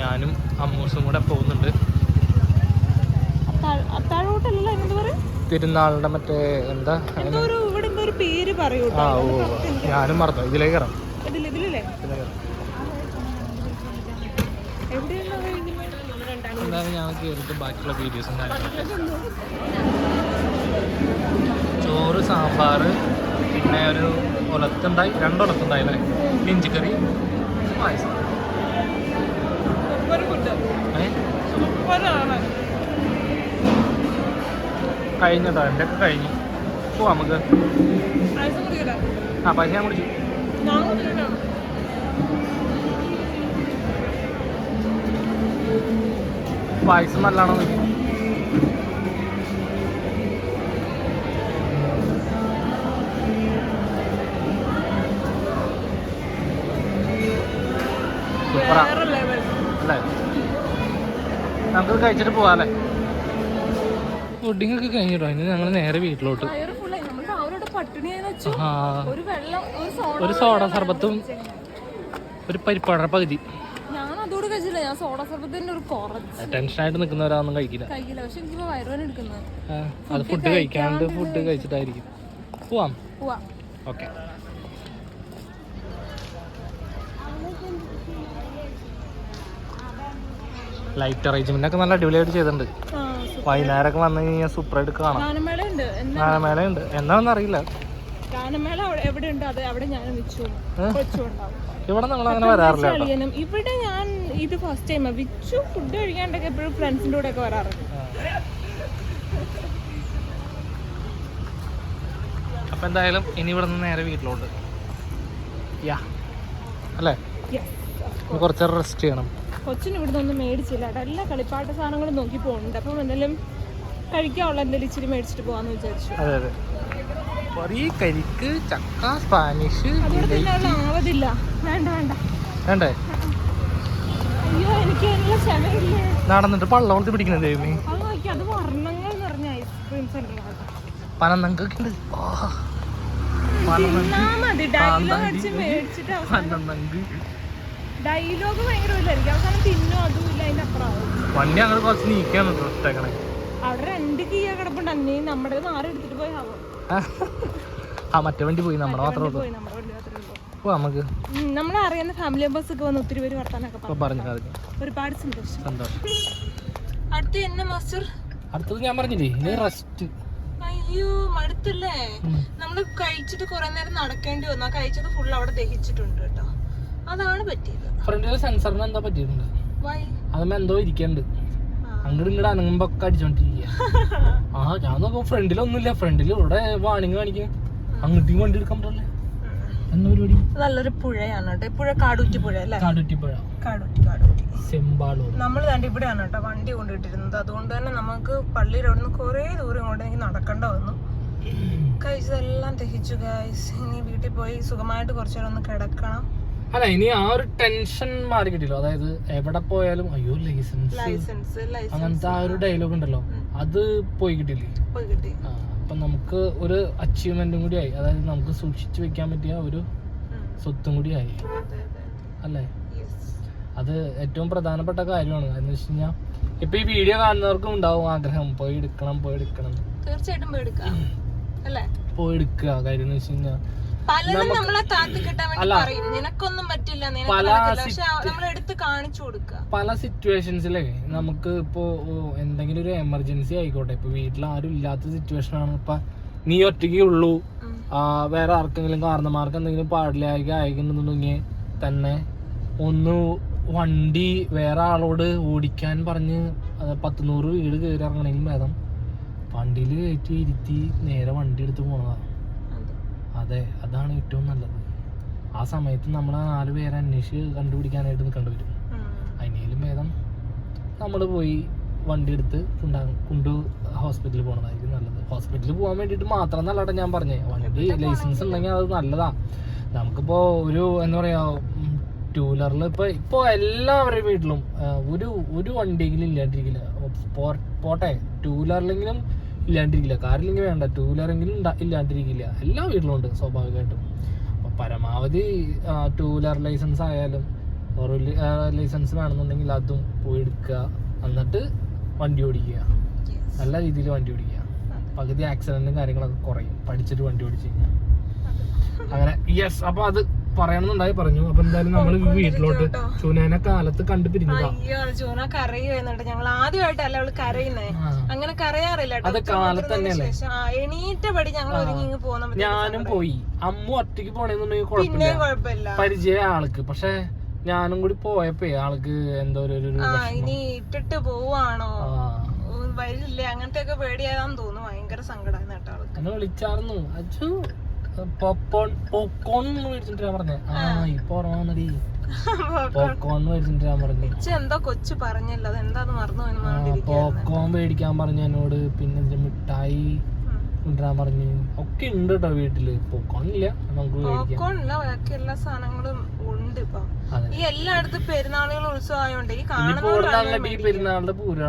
ഞാനും അമ്മൂസും കൂടെ പോകുന്നുണ്ട്. അത്താഴോട്ടല്ല എന്താ പറയും? തിരുനാളിന്റെ മറ്റേ എന്താ? ഇവിടെ എന്തോ ഒരു പേര് പറയൂ ആ ഓ ഞാനും മറന്നു. ഇതിലേക്ക് കയറാം. ഇതിൽ എന്തായാലും ഞാൻ കയറിയിട്ട് ബാക്കിയുള്ള വീഡിയോസും കാര്യങ്ങളൊക്കെ ചോറ് സാമ്പാർ പിന്നെ ഒരു ഒലത്തുണ്ടായി രണ്ടൊലത്തുണ്ടായി അല്ലേ ഇഞ്ചിക്കറി പായസം. ഏ? ഒരാണ് കഴിഞ്ഞോ എന്റെ ഒക്കെ കഴിഞ്ഞു? പോവാം നമുക്ക്. ആ പൈസ ഞാൻ കുടിച്ചു. പായസം നല്ലതാണോ സൂപ്പറാ. അല്ലേ? നമുക്ക് കഴിച്ചിട്ട് പോവാല്ലേ ഫുഡിങ് ഒക്കെ കഴിഞ്ഞിട്ടോ? ഇനി ഞങ്ങൾ നേരെ വീട്ടിലോട്ട്. ഒരു സോഡ സർബത്തും ഒരു പരിപ്പാട പകുതി. ടെൻഷനായിട്ട് നിൽക്കുന്നവരൊന്നും കഴിക്കില്ല. അത് ഫുഡ് കഴിക്കാണ്ട് ഫുഡ് കഴിച്ചിട്ടായിരിക്കും. പോവാം. ഓക്കെ ലൈറ്റ് അറേഞ്ച്മെന്റ് ഒക്കെ നല്ല അടിപൊളിയായിട്ട് ചെയ്തിട്ടുണ്ട്. വൈകുന്നേരമൊക്കെ വന്നു കഴിഞ്ഞാൽ സൂപ്പറായിട്ട് കാണാം. ഗാനമേള ഉണ്ട് എന്നാണെന്ന് അറിയില്ല? ഇവിടെ നമ്മൾ അങ്ങനെ വരാറില്ല ഇവിടെ ഞാൻ ഇത് ഫസ്റ്റ് ടൈം വിച്ചു ഫുഡ് കഴിക്കാണ്ടൊക്കെ എപ്പോഴും ഫ്രണ്ട്സിന്റെ കൂടെ ഒക്കെ വരാറുണ്ട് അപ്പൊ എന്തായാലും ഇനി ഇവിടെ നിന്ന് നേരെ വീട്ടിലോട്ട്. യാ. അല്ലേ? കുറച്ചേരം റെസ്റ്റ് ചെയ്യണം. കൊച്ചിന് ഇവിടുന്ന് ഒന്നും മേടിച്ചില്ല. കേട്ടോ എല്ലാ കളിപ്പാട്ട സാധനങ്ങളും നോക്കി പോകുന്നുണ്ട്. അപ്പം എന്തെങ്കിലും കഴിക്കാനുള്ള എന്തെങ്കിലും ഇച്ചിരി മേടിച്ചിട്ട് പോകാന്ന് വിചാരിച്ചു. അതെ അതെ. പൊറി കരിക്ക് ചക്ക സ്പാനിഷ് ആവതില്ല. വേണ്ട വേണ്ട. വേണ്ടേ? അയ്യോ എനിക്ക് ക്ഷമയില്ലേ നടന്നിട്ട് പള്ള കൊടുത്ത് പിടിക്കുന്നത് ദൈവമേ. അത് വർണങ്ങൾ നിറഞ്ഞ ഐസ്ക്രീം സെന്റർ പനന്നങ്കൊക്കെ ഉണ്ട് പനന്നങ്ക് പനന്നങ്ക് ഡയലോഗ് ഭയങ്കര വലുതായിരിക്കും അവസാനം തിന്നോ അതും ഇല്ല അതിന്റെ അപ്പുറമാവും. വണ്ടി അങ്ങനെ കുറച്ച് നീക്കാണ് ഇട്ടേക്കണേ അവിടെ രണ്ട് കീയ കിടപ്പുണ്ട്. അന്നേ നമ്മുടെ മാറി എടുത്തിട്ട് പോയി ആവും ആ മറ്റേ വണ്ടി പോയി നമ്മുടെ മാത്രമേ പോയി നമ്മുടെ വണ്ടി മാത്രമേ ഉള്ളൂ. നമുക്ക്. നമ്മളെ അറിയുന്ന ഫാമിലി മെമ്പേഴ്സ് ഒക്കെ വന്ന് ഒത്തിരി പേര് വർത്താനൊക്കെ പറഞ്ഞു ഒരുപാട് സന്തോഷം. സന്തോഷം. അടുത്ത എന്നെ മാസ്റ്റർ അടുത്തത് ഞാൻ പറഞ്ഞില്ലേ? റെസ്റ്റ് അയ്യോ മടുത്തല്ലേ? നമ്മൾ കഴിച്ചിട്ട് കുറെ നേരം നടക്കേണ്ടി വന്നു. ആ കഴിച്ചത് ഫുൾ അവിടെ ദഹിച്ചിട്ടുണ്ട് കേട്ടോ. അതാണ് പറ്റിയത്. ഫ്രണ്ടിലെ സെൻസറിന് എന്താ പറ്റിയിട്ടുണ്ട്? വൈ അതുമ്പോ എന്തോ ഇരിക്കണ്ട്. അങ്ങോട്ട് ഇങ്ങോട്ട് അനങ്ങുമ്പൊക്കെ അടിച്ചോണ്ടിരിക്ക. അടിച്ചോണ്ടിരിക്കുക ആ ഞാൻ നോക്കുമ്പോ ഫ്രണ്ടിലൊന്നുമില്ല ഫ്രണ്ടിൽ ഇവിടെ വാണിങ് കാണിക്കും അങ്ങോട്ടും വണ്ടി എടുക്കാൻ പറ്റില്ലേ. നല്ലൊരു പുഴയാണ് കേട്ടോ. പുഴ കാടൂറ്റി പുഴ അല്ലേ? കാടൂറ്റി കാടൂറ്റി സെമ്പാളൂർ. നമ്മൾ കണ്ട് ഇവിടെയാണ് കേട്ടോ വണ്ടി കൊണ്ടിട്ടിരുന്നത് അതുകൊണ്ട് തന്നെ നമുക്ക് പള്ളിയുടെ അവിടെ നിന്ന് കുറേ ദൂരം കൊണ്ട് എനിക്ക് നടക്കേണ്ട വന്നു. കഴിച്ചതെല്ലാം ദഹിച്ചു ഗൈസ് ഇനി വീട്ടിൽ പോയി സുഖമായിട്ട് കുറച്ചു നേരം ഒന്ന് കിടക്കണം. അല്ല ഇനി ആ ഒരു ടെൻഷൻ മാറി കിട്ടിയല്ലോ. അതായത് എവിടെ പോയാലും അയ്യോ ലൈസൻസ് ലൈസൻസ് അങ്ങനത്തെ ആ ഒരു ഡയലോഗ് ഉണ്ടല്ലോ. അത് പോയി കിട്ടില്ലേ പോയി കിട്ടി. അപ്പൊ നമുക്ക് ഒരു അച്ചീവ്മെന്റും കൂടി ആയി. അതായത് നമുക്ക് സൂക്ഷിച്ചു വെക്കാൻ പറ്റിയ ഒരു സ്വത്തും കൂടി ആയി. അല്ലേ? അത് ഏറ്റവും പ്രധാനപ്പെട്ട കാര്യമാണ്. എന്ന് വെച്ച് കഴിഞ്ഞാൽ ഇപ്പൊ ഈ വീഡിയോ കാണുന്നവർക്കും ഉണ്ടാവും ആഗ്രഹം. പോയി എടുക്കണം പോയി എടുക്കണം. തീർച്ചയായിട്ടും പോയി എടുക്കുക. കാര്യം എന്ന് വെച്ച് കഴിഞ്ഞാൽ പലരും നമ്മളെ താത്തി കിട്ടാൻ വേണ്ടി അല്ല. പറയും. നിനക്കൊന്നും പറ്റില്ല നിനക്ക് പല സിറ്റുവേഷൻസിലെ പക്ഷെ നമ്മൾ എടുത്ത് കാണിച്ചു കൊടുക്കുക പല സിറ്റുവേഷൻസിലേ നമുക്ക് ഇപ്പോ എന്തെങ്കിലും ഒരു എമർജൻസി ആയിക്കോട്ടെ. ഇപ്പൊ വീട്ടിൽ ആരും ഇല്ലാത്ത സിറ്റുവേഷൻ ആണ്. ഇപ്പൊ നീ ഒറ്റയ്ക്കേ ഉള്ളൂ. വേറെ ആർക്കെങ്കിലും കാരണന്മാർക്ക് എന്തെങ്കിലും പാടില്ലായ്ക അയക്കുന്നുണ്ടെങ്കിൽ തന്നെ ഒന്ന് വണ്ടി വേറെ ആളോട് ഓടിക്കാൻ പറഞ്ഞ് പത്തുനൂറ് പത്ത് നൂറ് വീട് കയറി ഇറങ്ങണമെങ്കിലും ഭേദം. വണ്ടിയിൽ കയറ്റി ഇരുത്തി നേരെ വണ്ടി എടുത്ത് പോണതാ. അതെ. അതെ അതാണ് ഏറ്റവും നല്ലത്. ആ സമയത്ത് നമ്മൾ ആ നാല് പേരെ അന്വേഷിച്ച് കണ്ടുപിടിക്കാനായിട്ട് നിൽക്കേണ്ടി വരും. ഉം. അതിനേലും ഭേദം നമ്മൾ പോയി വണ്ടി എടുത്ത് കൊണ്ടാ കൊണ്ട് ഹോസ്പിറ്റലിൽ പോകണതായിരിക്കും നല്ലത്. ഹോസ്പിറ്റലിൽ പോകാൻ വേണ്ടിയിട്ട് മാത്രം നല്ലതാ ഞാൻ പറഞ്ഞേ. വണ്ടി ലൈസൻസ് ഉണ്ടെങ്കിൽ അത് നല്ലതാ. നമുക്കിപ്പോൾ ഒരു എന്താ പറയുക ടൂ വീലറിൽ ഇപ്പോൾ ഇപ്പോൾ എല്ലാവരുടെ വീട്ടിലും ഒരു ഒരു വണ്ടിയെങ്കിലും ഇല്ലാണ്ടിരിക്കില്ല. പോട്ടെ ടൂ വീലറിലെങ്കിലും ഇല്ലാണ്ടിരിക്കില്ല. കാറില്ലെങ്കിൽ വേണ്ട. ടൂ വീലറെങ്കിലും ഇല്ലാണ്ടിരിക്കില്ല. എല്ലാ വീട്ടിലും ഉണ്ട് സ്വാഭാവികമായിട്ടും. അപ്പോൾ പരമാവധി ടൂ വീലർ ലൈസൻസ് ആയാലും ഫോർ ലൈസൻസ് വേണമെന്നുണ്ടെങ്കിൽ അതും പോയി എടുക്കുക. എന്നിട്ട് വണ്ടി ഓടിക്കുക. നല്ല രീതിയിൽ വണ്ടി ഓടിക്കുക. പകുതി ആക്സിഡന്റും കാര്യങ്ങളൊക്കെ കുറയും. പഠിച്ചിട്ട് വണ്ടി ഓടിച്ചു കഴിഞ്ഞാൽ അങ്ങനെ. യെസ് അപ്പോൾ അത് പറയണമെന്നുണ്ടായി പറഞ്ഞു. അപ്പൊ എന്തായാലും നമ്മൾ വീട്ടിലോട്ട് ചൂനേനെ കാലത്ത് കണ്ടു പിരിഞ്ഞതാ അയ്യോ ചൂന കരയുന്നുണ്ട് ഞങ്ങൾ ആദ്യമായിട്ടല്ല അവൾ കരയുന്നേ? അങ്ങനെ കരയാറില്ല അത് കാലത്ത് തന്നെയല്ലേ? എണീറ്റ പടി എണീറ്റപടി ഞങ്ങൾ ഒരുങ്ങി പോകുന്ന ഞാനും പോയി. അമ്മ ഒറ്റയ്ക്ക് പോണെന്നുണ്ടെങ്കിൽ കുഴപ്പമില്ല. പരിചയ ആൾക്ക്. പക്ഷെ ഞാനും കൂടി പോയപ്പോ ആൾക്ക് എന്തോ ഒരു ഇനി ഇട്ടിട്ട് പോവാണോ വരില്ലേ. അങ്ങനത്തെ ഒക്കെ പേടിയാതാന്ന് തോന്നുന്നു. ഭയങ്കര സങ്കടം കേട്ടോ ആൾക്ക്. വിളിച്ചായിരുന്നു അച്ചു. പോപ്കോൺ പോപ്കോൺ മേടിച്ചിട്ട് ഞാൻ പറഞ്ഞേ. ആ ഇപ്പൊ ഓർമ്മ വന്നടി പോപ്കോൺ മേടിച്ചിട്ട് ഞാൻ പറഞ്ഞു. ഇച്ച എന്തോ കൊച്ചു പറഞ്ഞല്ലോ. മറന്നു പോപ്കോൺ മേടിക്കാൻ പറഞ്ഞു എന്നോട്. പിന്നെ മിഠായി കൊണ്ടുവരാൻ പറഞ്ഞു. ഒക്കെ ഉണ്ട് കേട്ടോ വീട്ടിൽ. പോപ്കോൺ ഇല്ല. നമുക്ക് മേടിക്കാം. പോപ്കോണില്ല ബാക്കി എല്ലാ സാധനങ്ങളും ഉണ്ട് ഇപ്പൊ. ഈ എല്ലായിടത്തും പെരുന്നാളുകളും ഉത്സവം ആയതുകൊണ്ട് ഈ കാണുന്ന പെരുന്നാളിന്റെ പൂര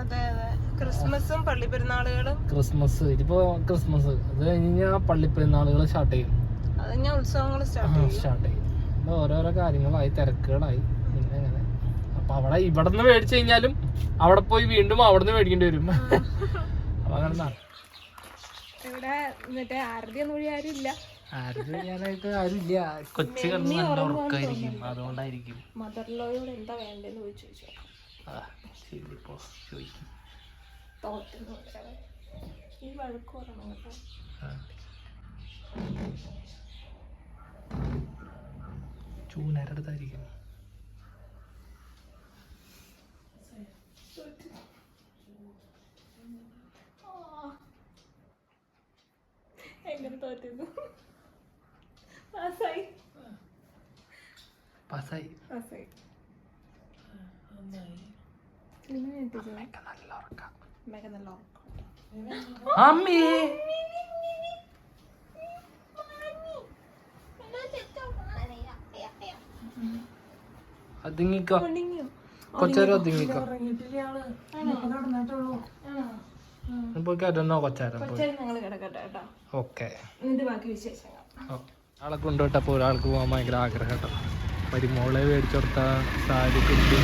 അതെ അതെ. ക്രിസ്മസും പള്ളി പെരുന്നാളുകളും ക്രിസ്മസ് ഇതിപ്പോ ക്രിസ്മസ്. അത് കഴിഞ്ഞ് പള്ളി പെരുന്നാളുകൾ സ്റ്റാർട്ട് ചെയ്യും. അത് കഴിഞ്ഞാൽ ഉത്സവങ്ങൾ സ്റ്റാർട്ട് ചെയ്യും. സ്റ്റാർട്ട് ചെയ്യും. അപ്പൊ ഓരോരോ കാര്യങ്ങളായി തിരക്കുകളായി. പിന്നെ അങ്ങനെ അപ്പൊ അവിടെ ഇവിടെ നിന്ന് മേടിച്ചു കഴിഞ്ഞാലും അവിടെ പോയി വീണ്ടും അവിടെ നിന്ന് മേടിക്കേണ്ടി വരും. അപ്പൊ അങ്ങനെ ഇവിടെ മറ്റേ ആരതി ഒന്നും വഴി ആരും ഇല്ല. കൊച്ചു ഉറക്കായിരിക്കും. അതുകൊണ്ടായിരിക്കും. മദർ ലോയോട് എന്താ വേണ്ടെന്ന് ചോദിച്ചു ആ ശരി ഇപ്പോ ചോദിക്കും ഈ വഴക്ക് പറയണം കേട്ടോ ചൂനരുടെ അടുത്തായിരിക്കും എങ്ങനെ തോറ്റുന്നു പാസ്സായി പാസ്സായി പാസ്സായി നല്ല ഉറക്കാം. മെഗ the Long അമ്മേ ഉണങ്ങിയോ? കൊച്ചേരം പോയി ഓക്കെ. ആളെ കൊണ്ടുവിട്ടപ്പോൾ ഒരാൾക്ക് പോകാൻ ഭയങ്കര ആഗ്രഹം കേട്ടോ. മരുമോളെ മേടിച്ചു കൊടുത്ത സാരി കിട്ടി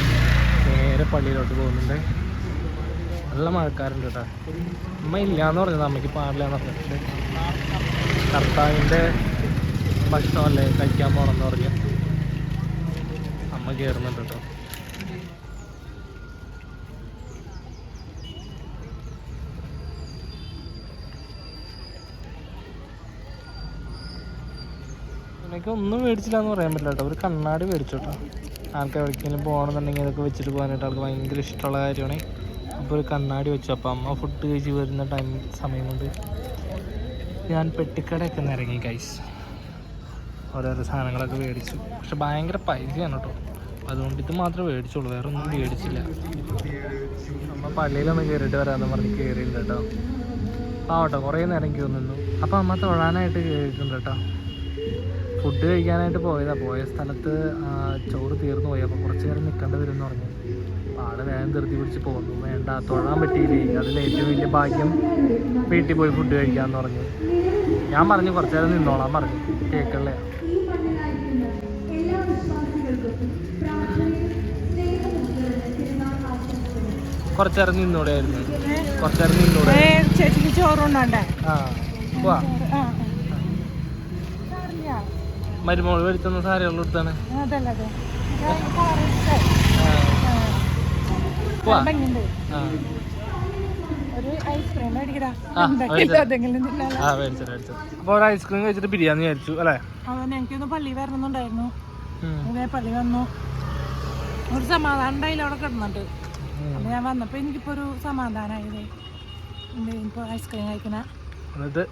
നേരെ പള്ളിയിലോട്ട് പോകുന്നുണ്ട്. നല്ല മഴക്കാരുണ്ട് കേട്ടോ. അമ്മ ഇല്ലാന്ന് പറഞ്ഞത് അമ്മയ്ക്ക് പാടില്ല എന്ന് പറഞ്ഞു പക്ഷേ കർത്താവിന്റെ ഭക്ഷണമല്ലേ കഴിക്കാൻ പോകണമെന്ന് പറഞ്ഞു അമ്മ കയറുന്നുണ്ട് കേട്ടോ. എനിക്ക് ഒന്നും മേടിച്ചില്ല എന്ന് പറയാൻ പറ്റില്ല കേട്ടോ. ഒരു കണ്ണാടി മേടിച്ചു കേട്ടോ. ആൾക്ക് എവിടേക്കെങ്കിലും പോകണമെന്നുണ്ടെങ്കിൽ ഇതൊക്കെ വെച്ചിട്ട് പോകാനായിട്ട് ആൾക്ക് ഭയങ്കര ഇഷ്ടമുള്ള കാര്യമാണ്. അപ്പോൾ ഒരു കണ്ണാടി വെച്ചു. അപ്പോൾ അമ്മ ഫുഡ് കഴിച്ച് വരുന്ന ടൈം സമയം കൊണ്ട് ഞാൻ പെട്ടിക്കടയൊക്കെ ഒന്ന് ഇറങ്ങി കൈസ് ഓരോരോ സാധനങ്ങളൊക്കെ മേടിച്ചു. പക്ഷെ ഭയങ്കര പൈസയാണ് കേട്ടോ അതുകൊണ്ട് ഇത് മാത്രമേ മേടിച്ചുള്ളൂ. വേറെ ഒന്നും മേടിച്ചില്ല. അമ്മ പള്ളിയിലൊന്ന് കയറിയിട്ട് വരാമെന്ന് പറഞ്ഞ് കയറിയില്ല കേട്ടോ ആ കേട്ടോ കുറേ നേരം ക്യൂ നിന്നു. അപ്പോൾ അമ്മ തൊഴാനായിട്ട് കയറിയിട്ടുണ്ട് കേട്ടോ ഫുഡ് കഴിക്കാനായിട്ട് പോയതാണ് പോയ സ്ഥലത്ത് ചോറ് തീർന്നു പോയി. അപ്പോൾ കുറച്ച് നേരം നിൽക്കേണ്ടി വരും എന്ന് പറഞ്ഞു. ആൾ വേഗം ധൃതി പിടിച്ച് പോകുന്നു. വേണ്ട തൊഴാൻ പറ്റിയില്ലേ? അതിൽ ഏറ്റവും വലിയ ഭാഗ്യം വീട്ടിൽ പോയി ഫുഡ് കഴിക്കാമെന്ന് പറഞ്ഞു. ഞാൻ പറഞ്ഞു കുറച്ചു നേരം നിന്നോളാൻ പറഞ്ഞു. കേക്കല്ലേ? കൊറച്ചേരം നിന്നൂടെയായിരുന്നു കുറച്ച് നേരം നിന്നൂടെ. ചേച്ചിക്ക് ചോറുണ്ടേ ആ പോവാ. മരുമോൾ വരുത്തുന്ന സാരികൾ എടുത്താണ് അതല്ലേ പോവാ ആ ഒരു ഐസ്ക്രീം മേടിക്കടാ ആ, മേടിച്ചോ. എന്തെങ്കിലും തിന്നാലോ ആ മേടിച്ചു മേടിച്ചു അപ്പോൾ ഒരു ഐസ്ക്രീം കഴിച്ചിട്ട് ബിരിയാണി കഴിച്ചു അല്ലേ? അവൻ എനിക്കൊന്ന് പള്ളി വരണമെന്നുണ്ടായിരുന്നു. പള്ളി വന്നു. ഒരു സമാധാനം ഉണ്ടായില്ല അവിടെ കിടന്നിട്ട്. അപ്പൊ ഞാൻ വന്നപ്പോ എനിക്കിപ്പോ ഒരു സമാധാനമായത് ഇപ്പൊ ഐസ്ക്രീം കഴിക്കണ?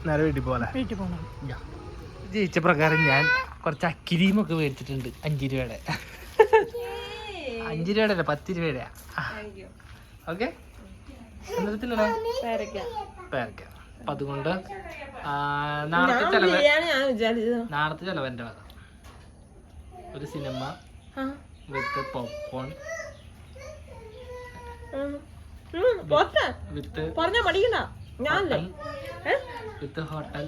നേരെ വീട്ടിൽ പോലെ വീട്ടിൽ പോകണം ജയിച്ച പ്രകാരം ഞാൻ കുറച്ച് അക്കിരിയും ഒക്കെ മേടിച്ചിട്ടുണ്ട് അഞ്ച് രൂപയുടെ അഞ്ച് രൂപയുടെ അല്ല പത്ത് രൂപയുടെ ഓക്കെ പേരക്ക. പേരക്ക. അപ്പൊ അതുകൊണ്ട് നാളത്തെ ചെലവ് നാളത്തെ ചെലവ് എന്റെ വക. ഒരു സിനിമ. വിത്ത് പോപ്കോൺ വിത്ത് പറഞ്ഞാ ഞാനല്ലേ? With hotel.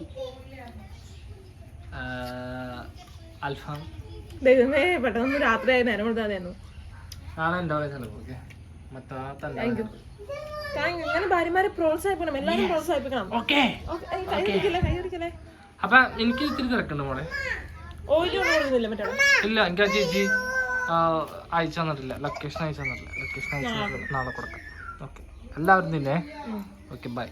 അൽഫാം. പെട്ടെന്ന് രാത്രി ആയി നേരം കൊടുത്തായിരുന്നു നാളെ മറ്റാ താങ്ക് യു താങ്ക് യു ഭാര്യമാരെ പ്രോത്സാഹിപ്പിക്കണം. എല്ലാവരും പ്രോത്സാഹിപ്പിക്കണം. ഓക്കെ അപ്പൊ എനിക്ക് ഇത്തിരി തിരക്കുണ്ട് മോളെ. ഇല്ല എനിക്ക് ആ ചേച്ചി അയച്ചു തന്നിട്ടില്ല. ലൊക്കേഷൻ അയച്ചു തന്നിട്ടില്ല. ലൊക്കേഷൻ അയച്ചു തന്നിട്ടില്ല നാളെ കൊടുക്കാം. ഓക്കെ എല്ലാവരും തന്നെ. Okay bye